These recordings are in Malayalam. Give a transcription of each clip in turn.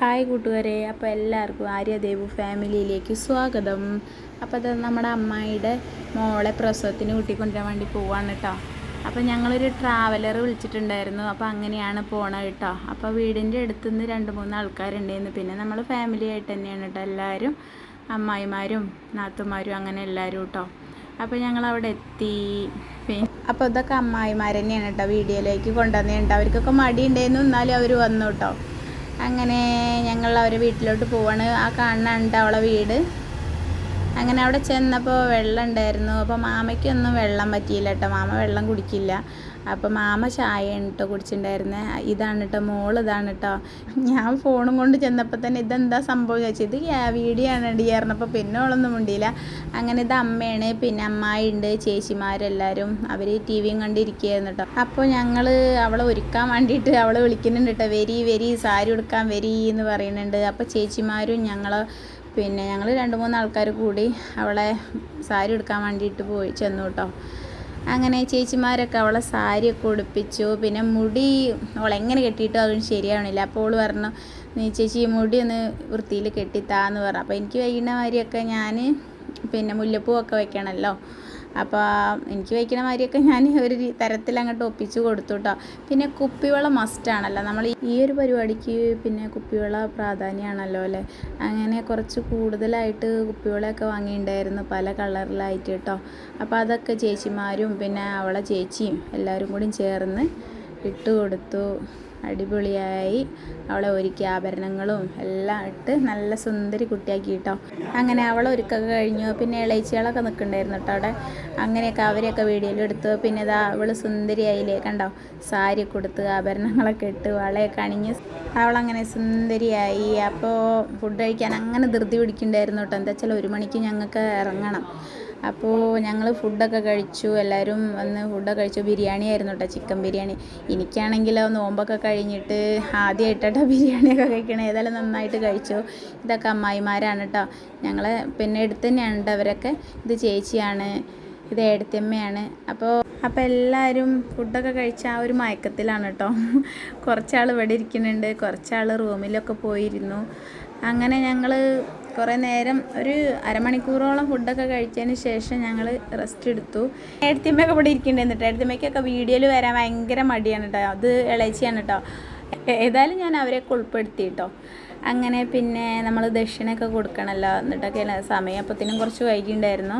ഹായ് കൂട്ടുകാരെ അപ്പോൾ എല്ലാവർക്കും ആര്യദേവ് ഫാമിലിയിലേക്ക് സ്വാഗതം. അപ്പോൾ അത് നമ്മുടെ അമ്മായിയുടെ മോളെ പ്രസവത്തിന് കൂട്ടിക്കൊണ്ടുവരാൻ വേണ്ടി പോവാണ് കേട്ടോ അപ്പോൾ ഞങ്ങളൊരു ട്രാവലർ വിളിച്ചിട്ടുണ്ടായിരുന്നു അപ്പോൾ അങ്ങനെയാണ് പോണത് കേട്ടോ അപ്പോൾ വീടിന്റെ അടുത്തുനിന്ന് രണ്ട് മൂന്ന് ആൾക്കാരുണ്ടായിരുന്നു പിന്നെ നമ്മൾ ഫാമിലി ആയിട്ട് തന്നെയാണ് കേട്ടോ എല്ലാവരും അമ്മായിമാരും നാത്തുമാരും അങ്ങനെ എല്ലാവരും കേട്ടോ അപ്പോൾ ഞങ്ങൾ അവിടെ എത്തി അപ്പോൾ ഇതൊക്കെ അമ്മായിമാർ തന്നെയാണ് കേട്ടോ വീഡിയോയിലേക്ക് കൊണ്ടുവന്നിട്ടുണ്ട് അവർക്കൊക്കെ മടി ഉണ്ടായിരുന്നു എന്നാലും അവർ വന്നു കേട്ടോ അങ്ങനെ ഞങ്ങൾ അവരെ വീട്ടിലോട്ട് പോവാണ്. ആ കാണുന്നുണ്ട് അവളെ വീട്. അങ്ങനെ അവിടെ ചെന്നപ്പോൾ വെള്ളം ഉണ്ടായിരുന്നു അപ്പോൾ മാമയ്ക്കൊന്നും വെള്ളം പറ്റിയില്ല കേട്ടോ മാമ വെള്ളം കുടിക്കില്ല. അപ്പോൾ മാമ ചായയാണ് കേട്ടോ കുടിച്ചിട്ടുണ്ടായിരുന്നത് ഇതാണ് കേട്ടോ മോൾ ഇതാണ് കേട്ടോ ഞാൻ ഫോണും കൊണ്ട് ചെന്നപ്പോൾ തന്നെ ഇതെന്താ സംഭവം ചോദിച്ചത് ഇത് വീഡിയോ ആണ് ഡി ആറിനപ്പോൾ പിന്നെ ഓളൊന്നും ഉണ്ടില്ല അങ്ങനെ ഇത് അമ്മയാണ് പിന്നെ അമ്മായി ഉണ്ട് ചേച്ചിമാരെല്ലാവരും അവർ ടി വിയും കണ്ടിരിക്കുകയായിരുന്നു കേട്ടോ അപ്പോൾ ഞങ്ങൾ അവളെ ഒരുക്കാൻ വേണ്ടിയിട്ട് അവളെ വിളിക്കുന്നുണ്ട് കേട്ടോ വരി വരി സാരി ഉടുക്കാൻ വരി എന്ന് പറയുന്നുണ്ട്. അപ്പോൾ ചേച്ചിമാരും ഞങ്ങൾ പിന്നെ ഞങ്ങൾ രണ്ട് മൂന്ന് ആൾക്കാർ കൂടി അവളെ സാരി എടുക്കാൻ വേണ്ടിയിട്ട് പോയി ചെന്നു കേട്ടോ അങ്ങനെ ചേച്ചിമാരൊക്കെ അവളെ സാരിയൊക്കെ ഉടുപ്പിച്ചു. പിന്നെ മുടി അവളെങ്ങനെ കെട്ടിയിട്ടോ അതൊന്നും ശരിയാവണില്ല. അപ്പോൾ അവൾ പറഞ്ഞു നീ ചേച്ചി മുടി ഒന്ന് വൃത്തിയിൽ കെട്ടിത്താന്ന് പറഞ്ഞു. അപ്പോൾ എനിക്ക് വൈകുന്ന ഞാൻ പിന്നെ മുല്ലപ്പൂവൊക്കെ വെക്കണമല്ലോ അപ്പോൾ എനിക്ക് വയ്ക്കണ മാതിരിയൊക്കെ ഞാൻ ഒരു തരത്തിൽ അങ്ങോട്ട് ഒപ്പിച്ച് കൊടുത്തു കേട്ടോ പിന്നെ കുപ്പിവെള്ളം മസ്റ്റാണല്ലോ നമ്മൾ ഈ ഒരു പരിപാടിക്ക് പിന്നെ കുപ്പിവെള്ള പ്രാധാന്യമാണല്ലോ അല്ലേ? അങ്ങനെ കുറച്ച് കൂടുതലായിട്ട് കുപ്പിവെള്ളമൊക്കെ വാങ്ങിയിട്ടുണ്ടായിരുന്നു പല കളറിലായിട്ട് കേട്ടോ അപ്പോൾ അതൊക്കെ ചേച്ചിമാരും പിന്നെ അവളെ ചേച്ചിയും എല്ലാവരും കൂടി ചേർന്ന് ഇട്ട് കൊടുത്തു. അടിപൊളിയായി. അവളെ ഒരുക്കി ആഭരണങ്ങളും എല്ലാം ഇട്ട് നല്ല സുന്ദരി കുട്ടിയാക്കി കേട്ടോ അങ്ങനെ അവളെ ഒരുക്കൊക്കെ കഴിഞ്ഞു. പിന്നെ ഇളയിച്ചികളൊക്കെ നിൽക്കണ്ടായിരുന്നു കേട്ടോ അവിടെ. അങ്ങനെയൊക്കെ അവരെയൊക്കെ വീഡിയോയിൽ എടുത്തു. പിന്നെ ഇതാ അവൾ സുന്ദരിയായില്ലേ കണ്ടോ? സാരി കൊടുത്ത് ആഭരണങ്ങളൊക്കെ ഇട്ട് വളയൊക്കെ അണിഞ്ഞ് അവളങ്ങനെ സുന്ദരിയായി. അപ്പോൾ ഫുഡ് കഴിക്കാൻ അങ്ങനെ ധൃതി പിടിക്കണ്ടായിരുന്നു കേട്ടോ എന്താ വെച്ചാൽ ഒരു മണിക്ക് ഞങ്ങൾക്ക് ഇറങ്ങണം. അപ്പോൾ ഞങ്ങൾ ഫുഡൊക്കെ കഴിച്ചു. എല്ലാവരും വന്ന് ഫുഡൊക്കെ കഴിച്ചു. ബിരിയാണി ആയിരുന്നു കേട്ടോ ചിക്കൻ ബിരിയാണി. എനിക്കാണെങ്കിൽ നോമ്പൊക്കെ കഴിഞ്ഞിട്ട് ആദ്യമായിട്ടോ ബിരിയാണിയൊക്കെ കഴിക്കണേ. ഏതായാലും നന്നായിട്ട് കഴിച്ചു. ഇതൊക്കെ അമ്മായിമാരാണ് കേട്ടോ ഞങ്ങൾ പിന്നെ എടുത്ത് തന്നെയാണ് അവരൊക്കെ. ഇത് ചേച്ചിയാണ് ഇത് ഏടത്തിയമ്മയാണ്. അപ്പോൾ അപ്പോൾ എല്ലാവരും ഫുഡൊക്കെ കഴിച്ച ആ ഒരു മയക്കത്തിലാണ് കേട്ടോ കുറച്ചാൾ ഇവിടെ ഇരിക്കുന്നുണ്ട്. കുറച്ചാൾ റൂമിലൊക്കെ പോയിരുന്നു. അങ്ങനെ ഞങ്ങൾ കുറേ നേരം ഒരു അരമണിക്കൂറോളം ഫുഡൊക്കെ കഴിച്ചതിന് ശേഷം ഞങ്ങൾ റെസ്റ്റ് എടുത്തു. ഏടത്തിയമ്മയൊക്കെ ഇവിടെ ഇരിക്കുന്നുണ്ട് ഏടത്തിയമ്മയ്ക്കൊക്കെ വീഡിയോയിൽ വരാൻ ഭയങ്കര മടിയാണ് കേട്ടോ. അത് ഇളച്ചിയാണ് കേട്ടോ. ഏതായാലും ഞാൻ അവരെയൊക്കെ ഉൾപ്പെടുത്തി കേട്ടോ. അങ്ങനെ പിന്നെ നമ്മൾ ദക്ഷിണയൊക്കെ കൊടുക്കണമല്ലോ എന്നിട്ടൊക്കെ സമയം അപ്പത്തിനും കുറച്ച് വൈകിണ്ടായിരുന്നു.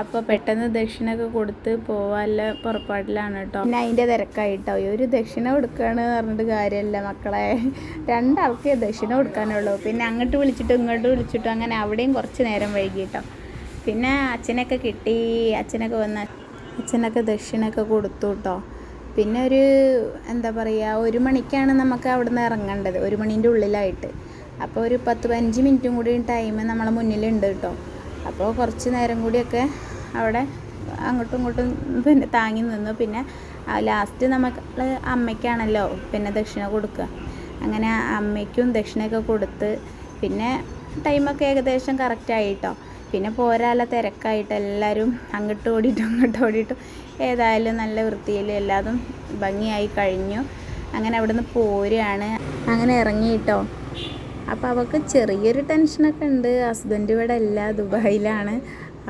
അപ്പോൾ പെട്ടെന്ന് ദക്ഷിണയൊക്കെ കൊടുത്ത് പോവാല്ല പുറപ്പാടിലാണ് കേട്ടോ പിന്നെ അതിന്റെ തിരക്കായിട്ടോ. ഒരു ദക്ഷിണ കൊടുക്കുകയാണ് പറഞ്ഞിട്ട് കാര്യമല്ല മക്കളെ. രണ്ടാൾക്കേ ദക്ഷിണ കൊടുക്കാനുള്ളൂ. പിന്നെ അങ്ങോട്ട് വിളിച്ചിട്ടും ഇങ്ങോട്ട് വിളിച്ചിട്ടും അങ്ങനെ അവിടെയും കുറച്ച് നേരം വൈകിട്ടോ. പിന്നെ അച്ഛനൊക്കെ കിട്ടി. അച്ഛനൊക്കെ വന്ന് അച്ഛനൊക്കെ ദക്ഷിണയൊക്കെ കൊടുത്തു കേട്ടോ പിന്നെ ഒരു എന്താ പറയുക ഒരു മണിക്കാണ് നമുക്ക് അവിടെ നിന്ന് ഇറങ്ങേണ്ടത് ഒരു മണീന്റെ ഉള്ളിലായിട്ട്. അപ്പോൾ ഒരു പത്ത് പതിനഞ്ച് മിനിറ്റും കൂടി ടൈം നമ്മളെ മുന്നിലുണ്ട് കേട്ടോ. അപ്പോൾ കുറച്ച് നേരം കൂടിയൊക്കെ അവിടെ അങ്ങോട്ടും ഇങ്ങോട്ടും പിന്നെ താങ്ങി നിന്നു. പിന്നെ ലാസ്റ്റ് നമുക്ക് അമ്മയ്ക്കാണല്ലോ പിന്നെ ദക്ഷിണ കൊടുക്കുക. അങ്ങനെ അമ്മയ്ക്കും ദക്ഷിണയൊക്കെ കൊടുത്ത് പിന്നെ ടൈമൊക്കെ ഏകദേശം കറക്റ്റായി കേട്ടോ. പിന്നെ പോരാല തിരക്കായിട്ട് എല്ലാവരും അങ്ങോട്ട് ഓടിയിട്ടും അങ്ങോട്ട് ഓടിയിട്ടും ഏതായാലും നല്ല വൃത്തിയിൽ എല്ലാതും ഭംഗിയായി കഴിഞ്ഞു. അങ്ങനെ അവിടെ നിന്ന് പോരുകയാണ്. അങ്ങനെ ഇറങ്ങിയിട്ടോ. അപ്പോൾ അവൾക്ക് ചെറിയൊരു ടെൻഷനൊക്കെ ഉണ്ട്. ഹസ്ബൻഡ് ഇവിടെ അല്ല ദുബായിലാണ്.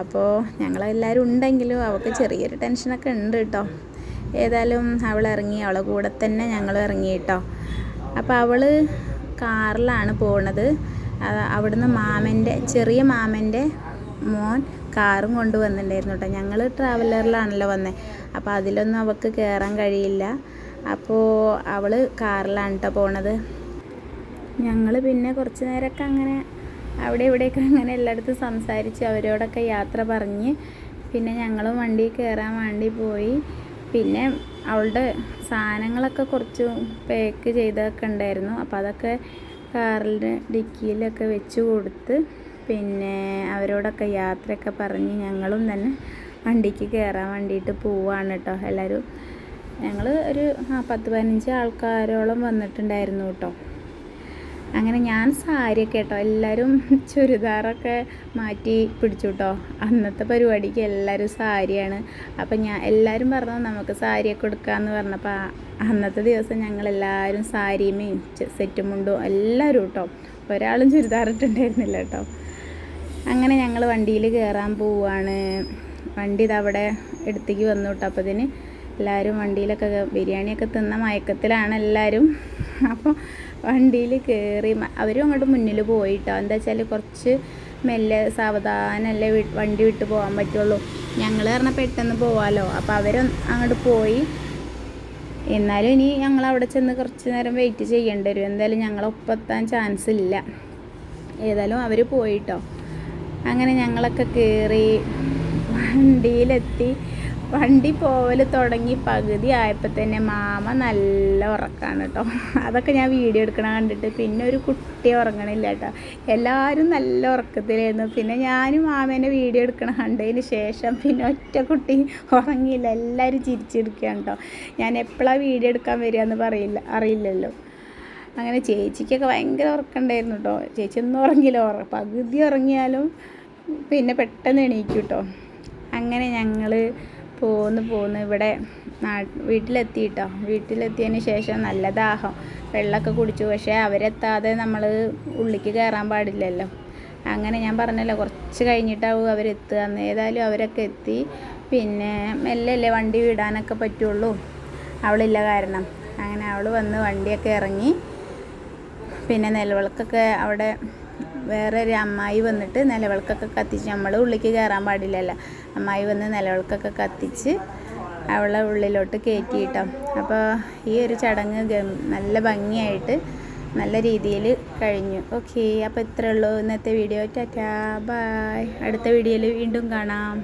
അപ്പോൾ ഞങ്ങളെല്ലാവരും ഉണ്ടെങ്കിലും അവൾക്ക് ചെറിയൊരു ടെൻഷനൊക്കെ ഉണ്ട് കേട്ടോ. ഏതായാലും അവൾ ഇറങ്ങി അവളെ കൂടെ തന്നെ ഞങ്ങൾ ഇറങ്ങി കേട്ടോ. അപ്പോൾ അവൾ കാറിലാണ് പോണത്. അവിടുന്ന് മാമന്റെ ചെറിയ മാമന്റെ മോൻ കാറും കൊണ്ട് വന്നിട്ടുണ്ടായിരുന്നു കേട്ടോ. ഞങ്ങൾ ട്രാവലറിലാണല്ലോ വന്നത് അപ്പോൾ അതിലൊന്നും അവൾക്ക് കയറാൻ കഴിയില്ല. അപ്പോൾ അവൾ കാറിലാണ് കേട്ടോ പോണത്. ഞങ്ങൾ പിന്നെ കുറച്ച് നേരമൊക്കെ അങ്ങനെ അവിടെ ഇവിടെയൊക്കെ അങ്ങനെ എല്ലായിടത്തും സംസാരിച്ച്. അവരോടൊക്കെ യാത്ര പറഞ്ഞ് പിന്നെ ഞങ്ങളും വണ്ടി കയറാൻ വേണ്ടി പോയി. പിന്നെ അവളുടെ സാധനങ്ങളൊക്കെ കുറച്ച് പാക്ക് ചെയ്തൊക്കെ ഉണ്ടായിരുന്നു. അപ്പോൾ അതൊക്കെ കാറിന്റെ ഡിക്കിയിലൊക്കെ വെച്ച് കൊടുത്ത് പിന്നെ അവരോടൊക്കെ യാത്രയൊക്കെ പറഞ്ഞ് ഞങ്ങളും തന്നെ വണ്ടിക്ക് കയറാൻ വേണ്ടിയിട്ട് പോവാണ് കേട്ടോ എല്ലാവരും ഞങ്ങൾ ഒരു ആ പത്ത് പതിനഞ്ച് ആൾക്കാരോളം വന്നിട്ടുണ്ടായിരുന്നു കേട്ടോ അങ്ങനെ ഞാൻ സാരിയൊക്കെ കേട്ടോ എല്ലാവരും ചുരിദാറൊക്കെ മാറ്റി പിടിച്ചു കേട്ടോ അന്നത്തെ പരിപാടിക്ക് എല്ലാവരും സാരിയാണ്. അപ്പം ഞാൻ എല്ലാവരും പറഞ്ഞു നമുക്ക് സാരിയൊക്കെ എടുക്കാമെന്ന് പറഞ്ഞപ്പോൾ അന്നത്തെ ദിവസം ഞങ്ങൾ എല്ലാവരും സാരിയും സെറ്റും മുണ്ടും എല്ലാവരും കേട്ടോ ഒരാളും ചുരിദാറിട്ടുണ്ടായിരുന്നില്ല കേട്ടോ അങ്ങനെ ഞങ്ങൾ വണ്ടിയിൽ കയറാൻ പോവുകയാണ് വണ്ടി ഇതവിടെ എടുത്തേക്ക് വന്നു കേട്ടോ അപ്പോൾ ഇതിന് എല്ലാവരും വണ്ടിയിലൊക്കെ ബിരിയാണിയൊക്കെ തിന്ന മയക്കത്തിലാണ് എല്ലാവരും അപ്പോൾ വണ്ടിയിൽ കയറി അവരും അങ്ങോട്ട് മുന്നിൽ പോയിട്ടോ എന്താ വെച്ചാൽ കുറച്ച് മെല്ലെ സാവധാനമല്ലേ വണ്ടി വിട്ട് പോകാൻ പറ്റുള്ളൂ. ഞങ്ങൾ പറഞ്ഞാൽ പെട്ടെന്ന് പോവാലോ. അപ്പോൾ അവരും അങ്ങോട്ട് പോയി. എന്നാലും ഇനി ഞങ്ങൾ അവിടെ ചെന്ന് കുറച്ച് നേരം വെയിറ്റ് ചെയ്യേണ്ടി വരും. എന്തായാലും ഞങ്ങളൊപ്പെത്താൻ ചാൻസ് ഇല്ല. ഏതായാലും അവർ പോയിട്ടോ അങ്ങനെ ഞങ്ങളൊക്കെ കയറി വണ്ടിയിലെത്തി. വണ്ടി പോവൽ തുടങ്ങി പകുതി ആയപ്പോൾ തന്നെ മാമ നല്ല ഉറക്കാണ് കേട്ടോ അതൊക്കെ ഞാൻ വീഡിയോ എടുക്കണ കണ്ടിട്ട് പിന്നെ ഒരു കുട്ടി ഉറങ്ങണില്ല കേട്ടോ എല്ലാവരും നല്ല ഉറക്കത്തിലായിരുന്നു. പിന്നെ ഞാനും മാമേനെ വീഡിയോ എടുക്കണ കണ്ടതിന് ശേഷം പിന്നെ ഒറ്റ കുട്ടി ഉറങ്ങിയില്ല. എല്ലാവരും ചിരിച്ചിരിക്കുകയാണ് കേട്ടോ ഞാൻ എപ്പോഴാണ് വീഡിയോ എടുക്കാൻ വരിക എന്ന് പറയില്ല അറിയില്ലല്ലോ. അങ്ങനെ ചേച്ചിക്കൊക്കെ ഭയങ്കര ഉറക്കമുണ്ടായിരുന്നു കേട്ടോ. ചേച്ചി ഒന്നും ഉറങ്ങിയില്ല. ഉറ പകുതി ഉറങ്ങിയാലും പിന്നെ പെട്ടെന്ന് എണീക്കും കേട്ടോ. അങ്ങനെ ഞങ്ങൾ പോന്ന് പോന്ന് ഇവിടെ വീട്ടിലെത്തി കേട്ടോ. വീട്ടിലെത്തിയതിന് ശേഷം നല്ല ദാഹം. വെള്ളമൊക്കെ കുടിച്ചു. പക്ഷേ അവരെത്താതെ നമ്മൾ ഉള്ളിക്ക് കയറാൻ പാടില്ലല്ലോ. അങ്ങനെ ഞാൻ പറഞ്ഞല്ലോ കുറച്ച് കഴിഞ്ഞിട്ടാവും അവരെത്തുക. എന്ന് ഏതായാലും അവരൊക്കെ എത്തി. പിന്നെ മെല്ലല്ലേ വണ്ടി വിടാനൊക്കെ പറ്റുള്ളൂ. അവളില്ല കാരണം. അങ്ങനെ അവൾ വന്ന് വണ്ടിയൊക്കെ ഇറങ്ങി പിന്നെ നിലവിളക്കൊക്കെ അവിടെ വേറെ ഒരു അമ്മായി വന്നിട്ട് നിലവിളക്കൊക്കെ കത്തിച്ച് നമ്മൾ ഉള്ളിലേക്ക് കയറാൻ പാടില്ലല്ലോ. അമ്മായി വന്ന് നിലവിളക്കൊക്കെ കത്തിച്ച് അവളെ ഉള്ളിലോട്ട് കയറ്റി കേട്ടോ അപ്പോൾ ഈ ഒരു ചടങ്ങ് നല്ല ഭംഗിയായിട്ട് നല്ല രീതിയിൽ കഴിഞ്ഞു. ഓക്കെ അപ്പോൾ ഇത്രയേ ഉള്ളൂ ഇന്നത്തെ വീഡിയോ ടാറ്റാ ബായ് അടുത്ത വീഡിയോയിൽ വീണ്ടും കാണാം.